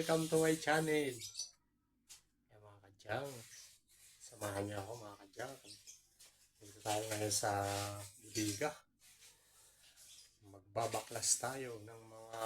Welcome to my channel. Yan mga kadyang, samahan niyo ako mga kadyang. Dito tayo ngayon sa Bibiga. Magbabaklas tayo ng mga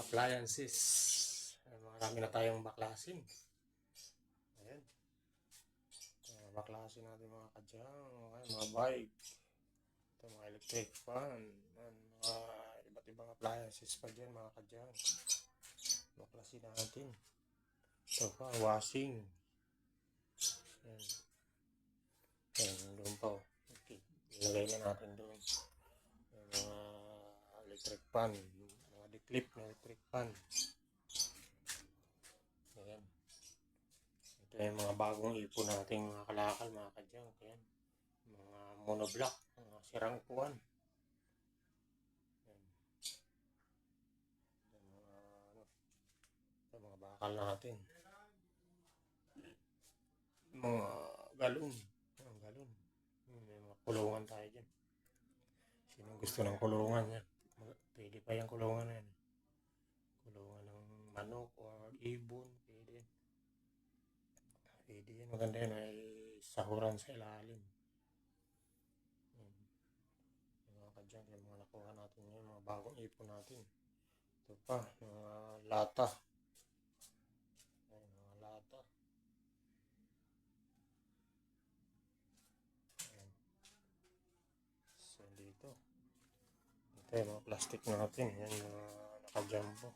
appliances. Marami na tayong baklasin. Ayan. Baklasin natin mga kadyang, Ayan, mga bike. Ito mga electric fan. Mga iba't ibang appliances pa dyan mga kadyang. Baklasin natin. Ito pa, washing. Ayan. Ayan, doon pa. oh. Okay. Ilagay na natin doon. Ayan, mga electric fan. Mga declip na electric fan. Ayan. Ito yung mga bagong ipon nating mga kalakal mga kadyang. Ayan. Mga monoblock. Mga sirang puwan. Ayan. Ayan, mga ano. Ito, mga bakal natin. Mga galon. Ayan, galon. Mga kulungan tayo dyan. Sino gusto ng kulungan yan? Pwede pa yung kulungan na yan. Kulungan ng manok or ibon. Pwede. Pwede yan. Maganda yan. Ay sahuran sa ilalim. Ayan. Yung mga yung mga nakuha natin yun, mga bagong ipon natin. Ito pa, mga lata. Ayan, mga lata. Ayan. So, dito. Yung mga plastic natin. Yan mga naka-jumbo.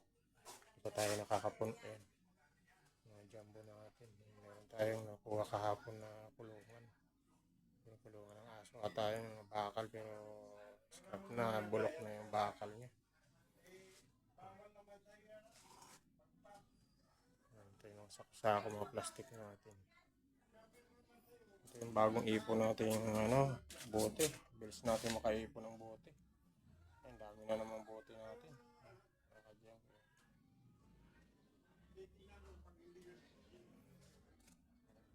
Ito tayo nakakapun. Ayan. Mga jumbo natin. Meron tayong nakuha kahapon na kulungan. Yung kulungan ng aso. At tayong bakal pero scrap na. Bulok na yung bakal niya. Ayan, Ito yung saksako mga plastic natin. Ito yung bagong ipon natin yung ano, bote. Bilis natin makaipon ng bote. Ang dami na namang bote natin. Nakadyan. Ang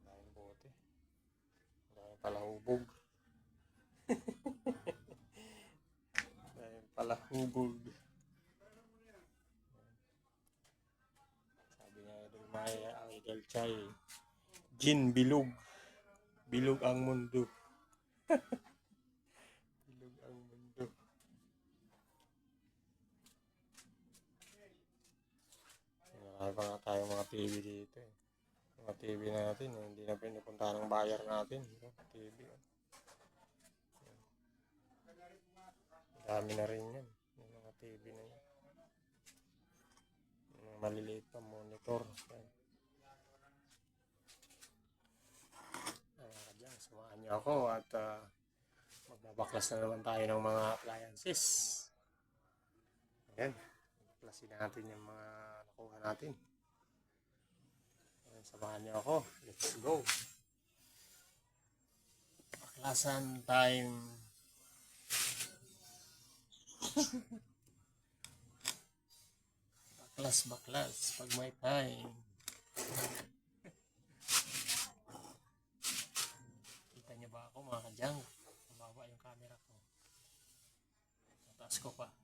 daming bote. Ang daming palahubog. Ang daming palahubog. Sabi niya Idol Maya, ang Idol Chay. Gin bilog. Bilog ang mundo. bilog ang mundo. Marami nga tayo mga TV dito eh. Mga TV natin, eh, hindi na pinupunta ng bayar natin. no? TV. oh. Dami na rin yan. Yung mga TV na yan. Yung mga maliliit pa monitor. Yan. Ka dyan, samahan niyo ako at ah, magbabaklas na naman tayo ng mga appliances. Ayan, baklasin natin yung mga nakuha natin. Samahan niyo ako. Let's go. Baklasan time. baklas, baklas. Pag may time. Kita niyo ba ako mga kadyang? Mababa yung camera ko. Mataas ko pa.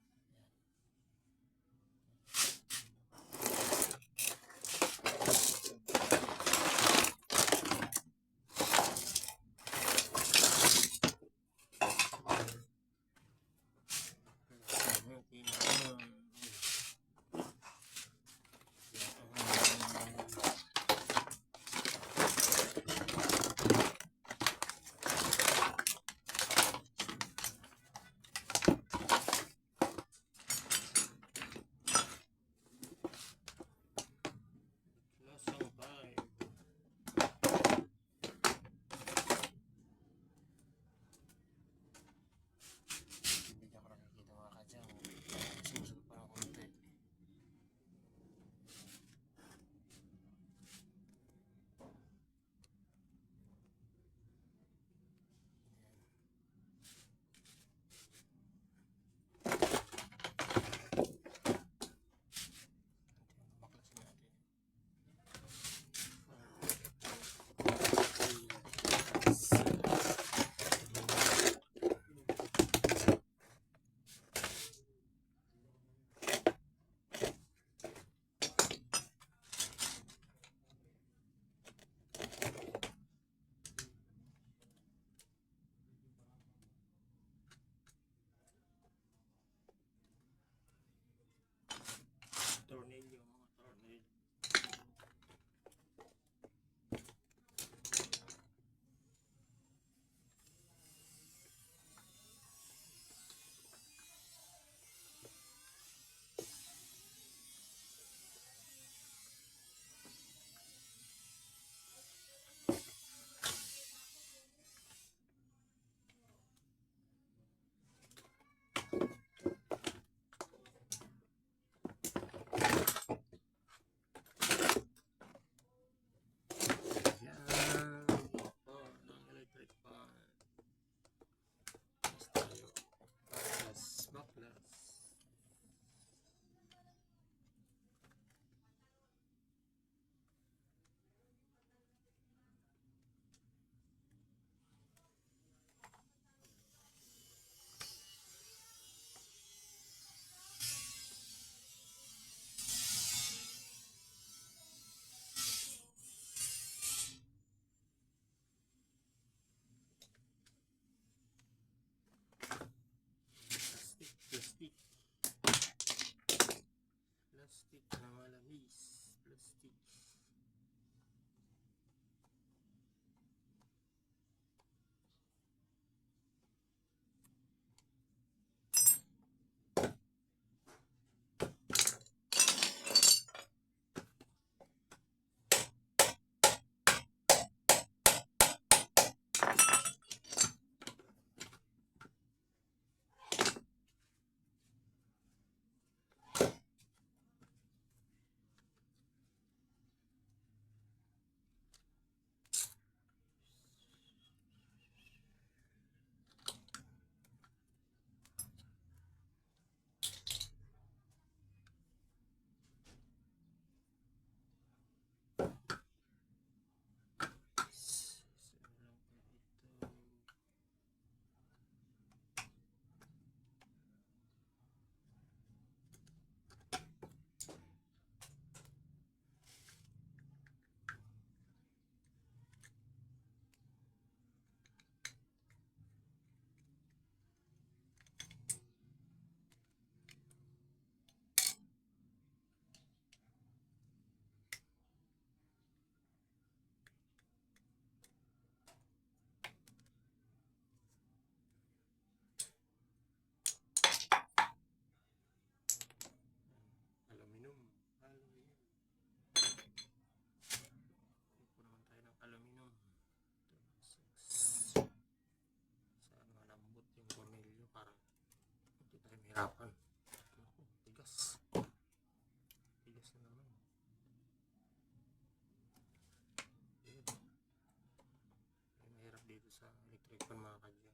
sa electric pan mga kadya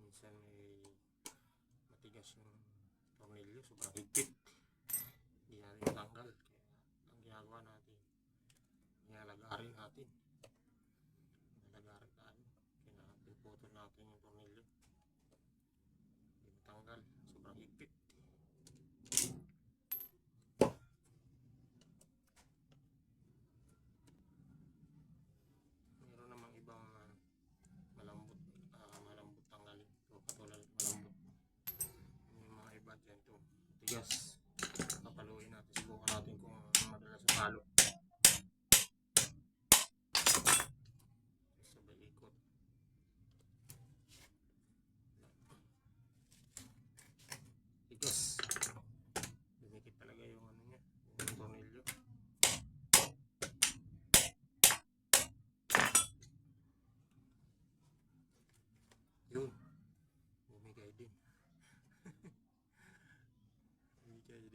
minsan ay matigas yung tornilyo sobrang higpit. Hindi natin matanggal kaya ang ginagawa natin nilalagarin natin.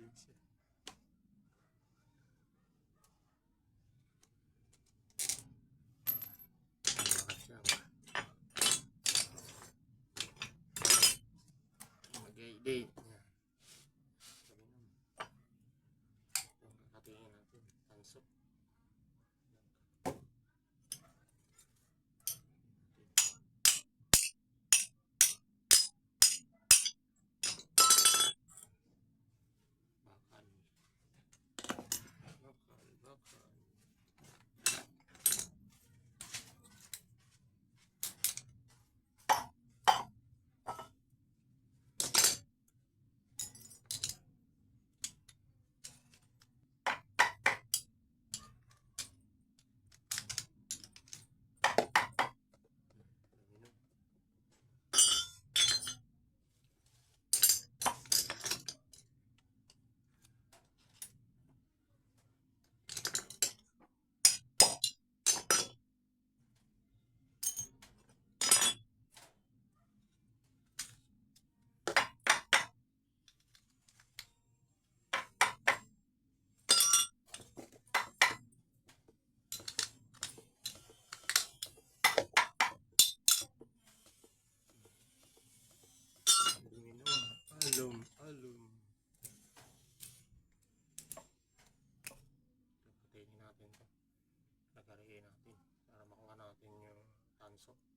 Indonesia descanso.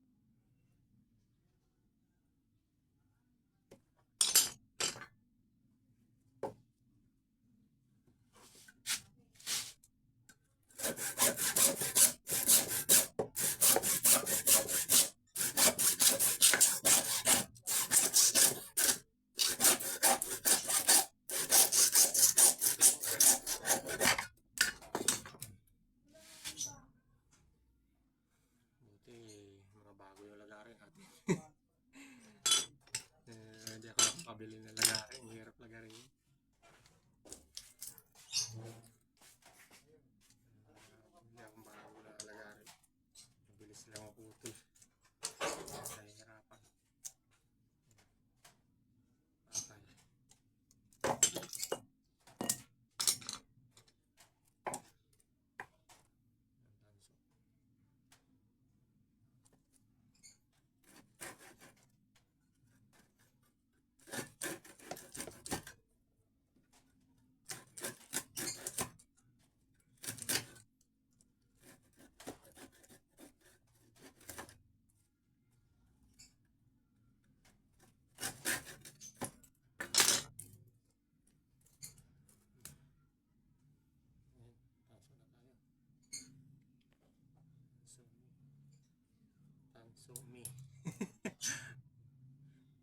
Sumi.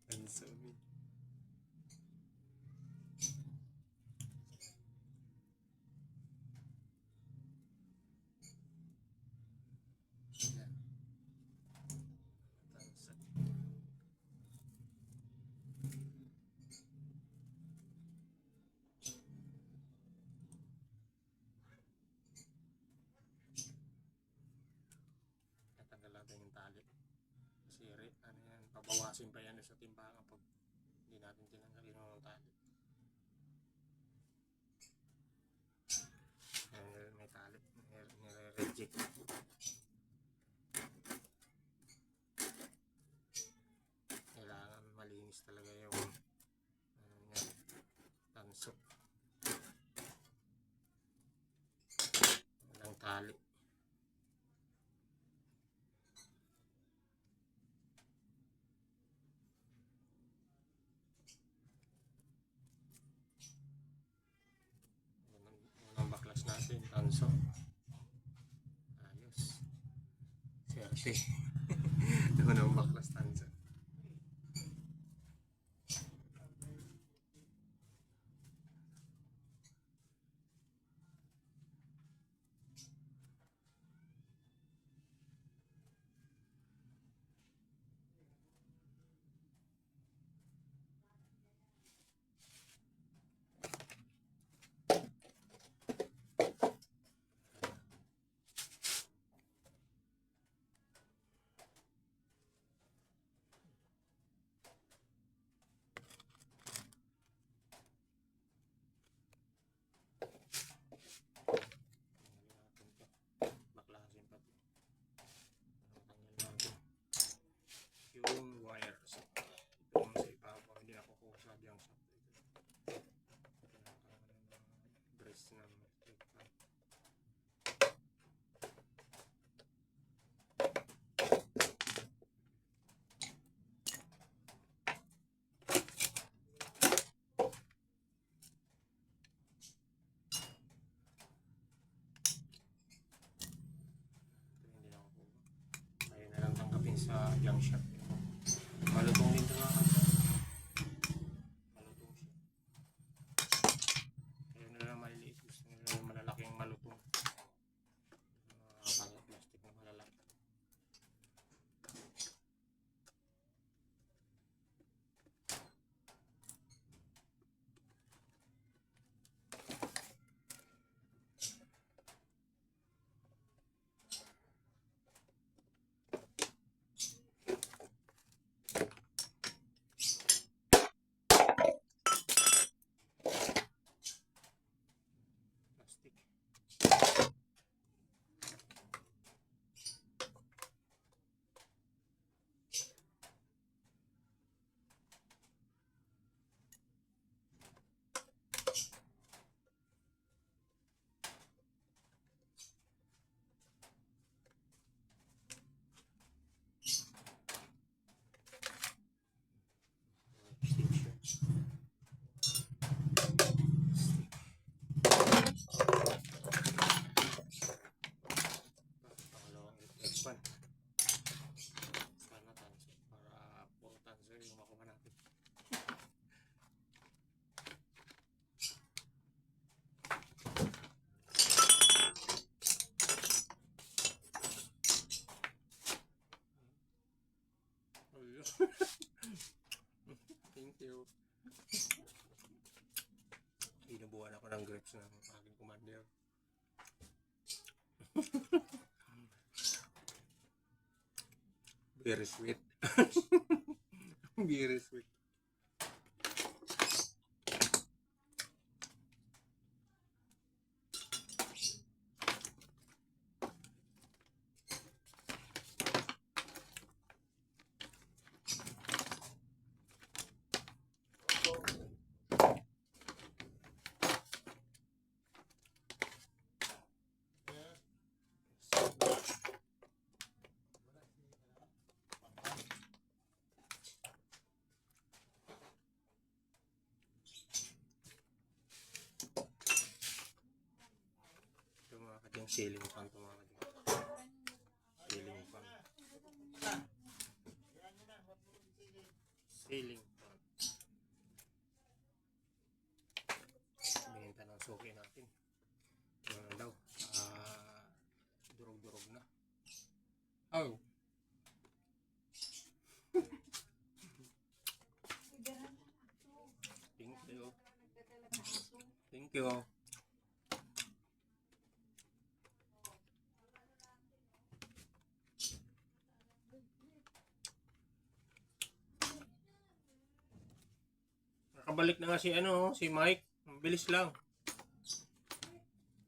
Pansumi. babawasin pa yan sa timbangan pag hindi natin tinanggal yung tali. May tali, nire-reject. Si. Sa junk shop. Malutong din ito mga Malutong siya. Kaya na lang maliliit. Gusto nila yung malalaking malutong. Mga pala- plastic na malalaki. Plastic. Extinction. Pangalawang electric fan. Sana tanso. Para puro tanso yung makuha natin. Ayun. Thank you. Binubuhan ako ng grapes ng aking commander. Very sweet. Very sweet. Ito mga kadyang ceiling fan ito mga kadyang. Ceiling fan. Ceiling fan. Binenta ng suki natin. Ano daw? Ah, durog-durog na. Oh. Thank you. Thank you. Nakabalik na nga si ano, si Mike. Mabilis lang.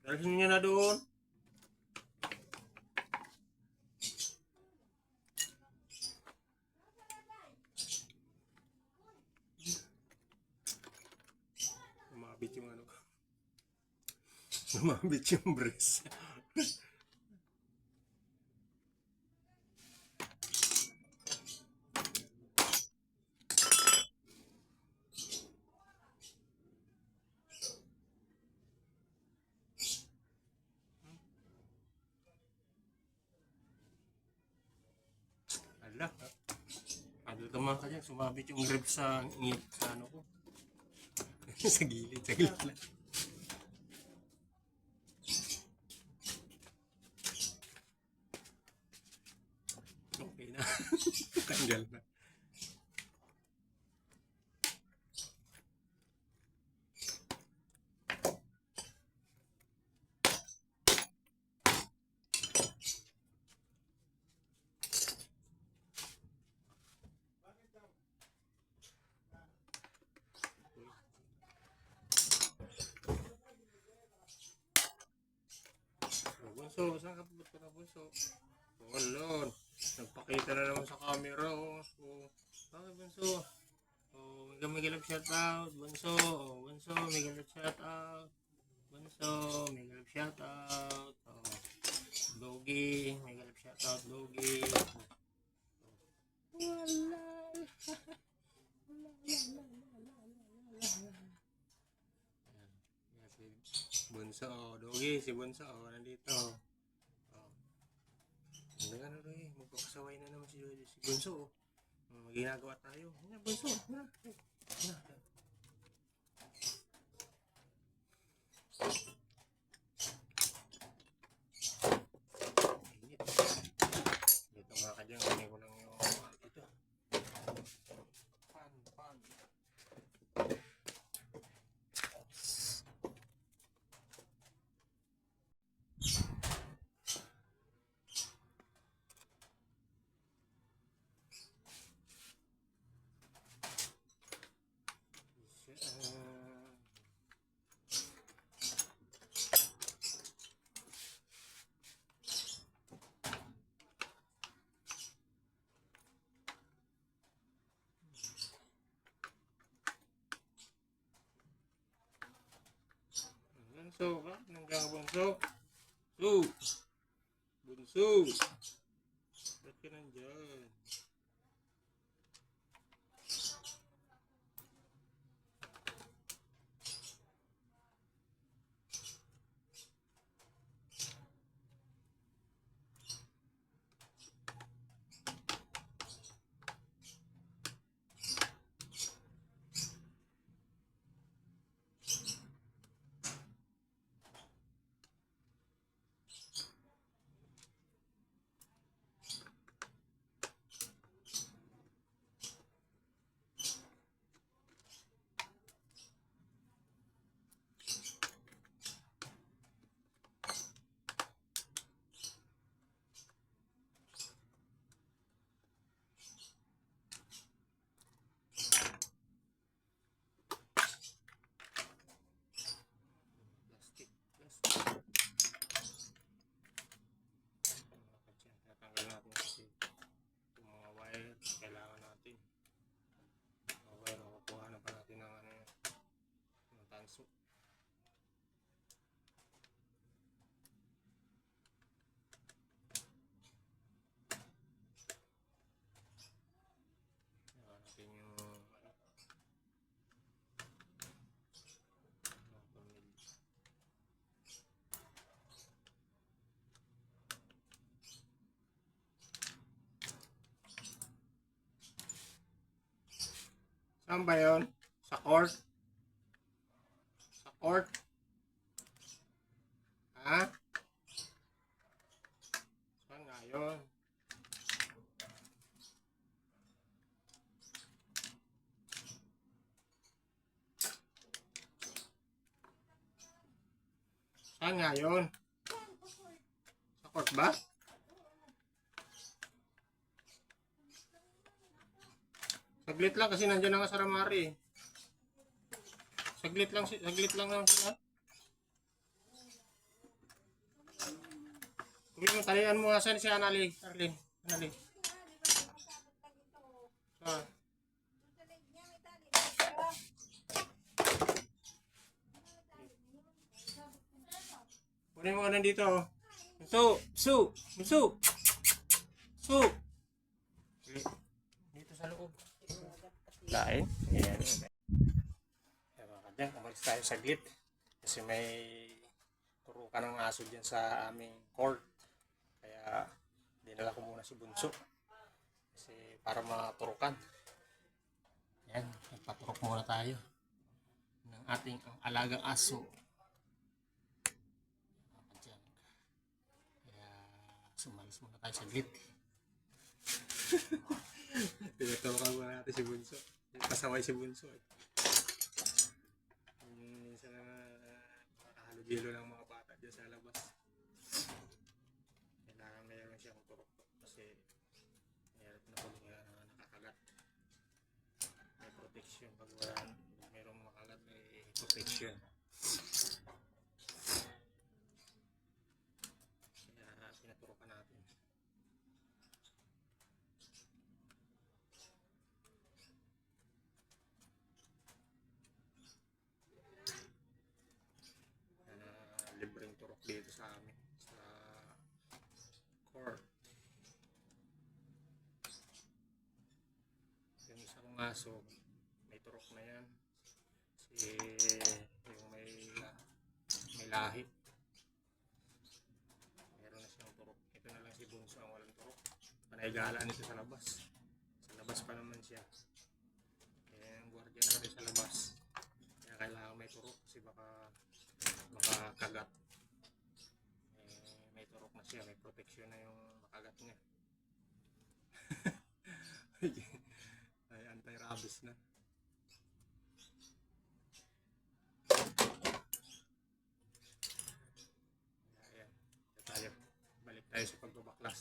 Dalhin niya na doon. Lumabit yung ano ko. Yung brace. Ala. Ano tama ka dyan? Sumabit yung grip sa, ngip sa ano ko. sa gilid, sa gilid lang. Okay na. Tanggal na. Oh, Bunso, saan ka pupunta na bunso? Wala. Nagpakita na naman sa camera. Oh. Oh. Bakit bunso? Oh, may may galap shout out. Bunso, oh, bunso, may galap shout out. Bunso, may galap shout out. Oh. Logi, may galap shout out. Logi. Wala. Yan, si Bunso, oh, Dogi, si Bunso, oh, nandito. Oh. Ka na rin, magpapasaway na naman si, Bunso. Oh. Ginagawa tayo. Bunso, na. Na. Thank you. Nandiyan ka bunso? So, bunso. Ba't ka nandyan? Plastic, plastic. Mga kadyan, tatanggal natin kasi yung mga wire, kailangan natin. Mga wire, makukuha na pa natin ng ano yun, ng tanso. Kailangan natin yung ano, mga pamilya. Saan ba yun? Sa court? Sa court? Ha? Saan nga yun? Saan nga yun? Sa court ba? Lang kasi nandiyan na nga sa Ramari. Saglit lang, saglit lang naman sila. Sabi mo, talian mo nga saan si Anali. Arlene, Anali. Ah, Kunin mo ka nandito. oh. Bunso! Bunso! Bunso! Bunso! Dito sa loob. Kain. Ayan. Ayan mga kadyan, umalis tayo saglit. Kasi may turukan ng aso dyan sa aming court. Kaya dinala ko muna si Bunso. Kasi para maturukan. Ayan, nagpaturok muna tayo ng ating ang alagang aso. Kaya sumalis muna tayo saglit. Pinaturukan muna natin si Bunso. Pasaway si Bunso eh. Yung Minsan na nakahalugilo ng mga bata dyan sa labas. Kailangan mayroon siyang turok kasi mayroon na pag uh, nakakagat. May protection pag wala mayroong makagat may protection. Kaya pinaturokan natin. uh, libreng turok dito sa amin sa court yung aso may turok na yan. Si yung may may lahi. Meron na siyang turok. Ito na lang si Bunso ang walang turok. Panay gala nito sa labas. Sa labas pa naman siya. Kaya yung gwardiya natin sa labas. Kaya kailangan may turok kasi baka makakagat. Eh, may turok na siya, may protection na yung makagat niya. Anti-rabies na. Ayan, ito tayo. Balik tayo sa pagbabaklas.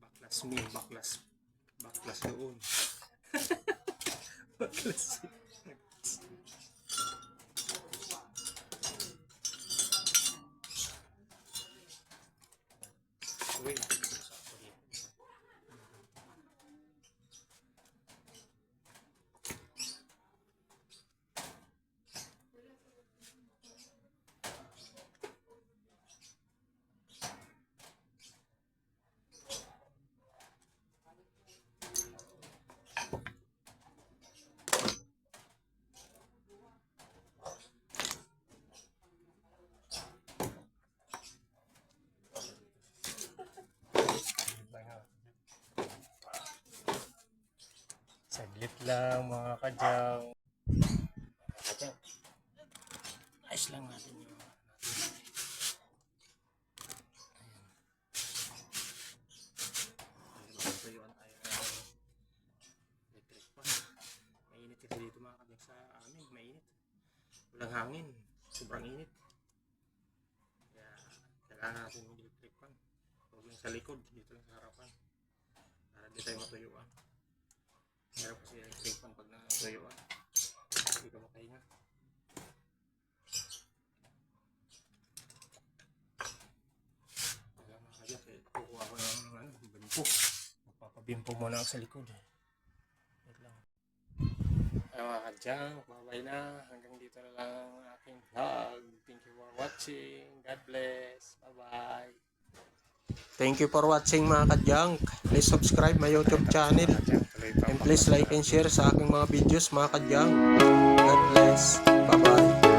Baklas me, baklas. Baklas doon. baklas. Saglit lang mga kadyang. Kadyang. Ayos lang natin yung. Walang hangin. Sobrang init. Kaya kailangan natin ng electric fan. Huwag lang sa likod. Dito lang sa harapan. Para di tayo matuyuan. Meron kasi electric fan pag natuyuan. Hindi ka makahinga. Wala na kaya kaya kukuha ko ng ano, bimpo. Magpapabimpo muna ako sa likod. eh. Wait lang. Ay mga kadyang, babay na. Hanggang dito na lang ang aking vlog. Thank you for watching. God bless. Bye-bye. Thank you for watching mga kadyang. Please subscribe my YouTube channel. And please like and share sa aking mga videos mga kadyang. God bless. Bye-bye.